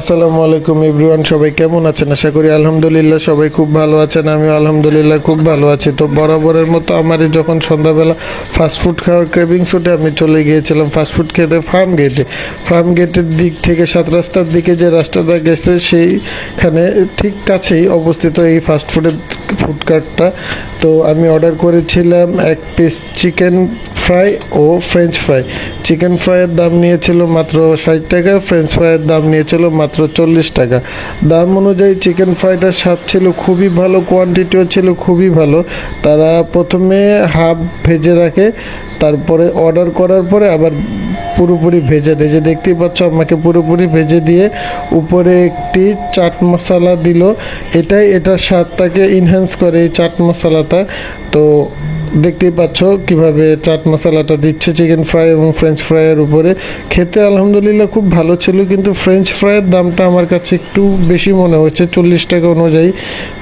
আসসালামু আলাইকুম এভরিওয়ান, সবাই কেমন আছেন? আশা করি আলহামদুলিল্লাহ সবাই খুব ভালো আছেন, আমিও আলহামদুলিল্লাহ খুব ভালো আছি। তো বরাবরের মতো আমারই যখন সন্ধ্যাবেলা ফাস্টফুড খাওয়ার ক্রেভিংস উঠে, আমি চলে গিয়েছিলাম ফাস্টফুড খেতে ফার্ম গেটে ফার্ম গেটের দিক থেকে সাত রাস্তার দিকে যে রাস্তাটা গেছে, সেইখানে ঠিক কাছেই অবস্থিত এই ফাস্টফুডের ফুড কার্টটা তো আমি অর্ডার করেছিলাম এক পিস চিকেন ফ্রাই ও ফ্রেঞ্চ ফ্রাই চিকেন ফ্রাইয়ের দাম নিয়েছিল মাত্র ষাট টাকা ফ্রেঞ্চ ফ্রাইয়ের দাম নিয়েছিল মাত্র চল্লিশ টাকা। দাম অনুযায়ী চিকেন ফ্রাইটার স্বাদ ছিল খুবই ভালো কোয়ান্টিটিও ছিল খুবই ভালো। তারা প্রথমে হাফ ভেজে রাখে, তারপরে অর্ডার করার পরে আবার পুরোপুরি ভেজে দেয়। যে দেখতেই পাচ্ছ, আমাকে পুরোপুরি ভেজে দিয়ে উপরে একটি চাট মশলা দিল। এটাই, এটার স্বাদটাকে ইনহ্যান্স করে এই চাট মশলাটা। তো দেখতেই পাচ্ছ কীভাবে চাট মশলাটা দিচ্ছে চিকেন ফ্রাই এবং ফ্রেঞ্চ ফ্রাইয়ের উপরে। খেতে আলহামদুলিল্লাহ খুব ভালো ছিল, কিন্তু ফ্রেঞ্চ ফ্রাইয়ের দামটা আমার কাছে একটু বেশি মনে হচ্ছে, চল্লিশ টাকা অনুযায়ী।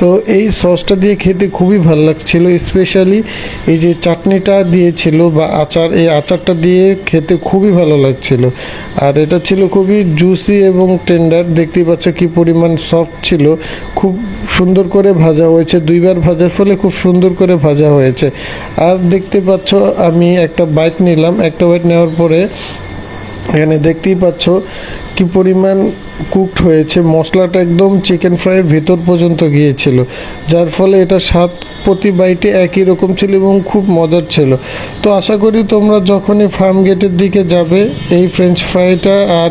তো এই সসটা দিয়ে খেতে খুবই ভালো লাগছিল স্পেশালি এই যে চাটনিটা দিয়েছিল বা আচার, এই আচারটা দিয়ে খেতে খুবই ভালো লাগছিল। আর এটা ছিল খুবই জুসি এবং টেন্ডার দেখতেই পাচ্ছ কি পরিমাণ সফট ছিল। খুব সুন্দর করে ভাজা হয়েছে, দুইবার ভাজার ফলে খুব সুন্দর করে ভাজা হয়েছে। আর দেখতে পাচ্ছ, আমি একটা বাইক নিলাম। একটা বাইক নেওয়ার পরে এখানে দেখতেই পাচ্ছ কি পরিমাণ কুকড হয়েছে। মশলাটা একদম চিকেন ফ্রাইয়ের ভেতর পর্যন্ত গিয়েছিল। যার ফলে এটা স্বাদ প্রতি বাইটে একই রকম ছিল এবং খুব মজার ছিল। তো আশা করি তোমরা যখনই ফার্ম গেটের দিকে যাবে, এই ফ্রেঞ্চ ফ্রাইটা আর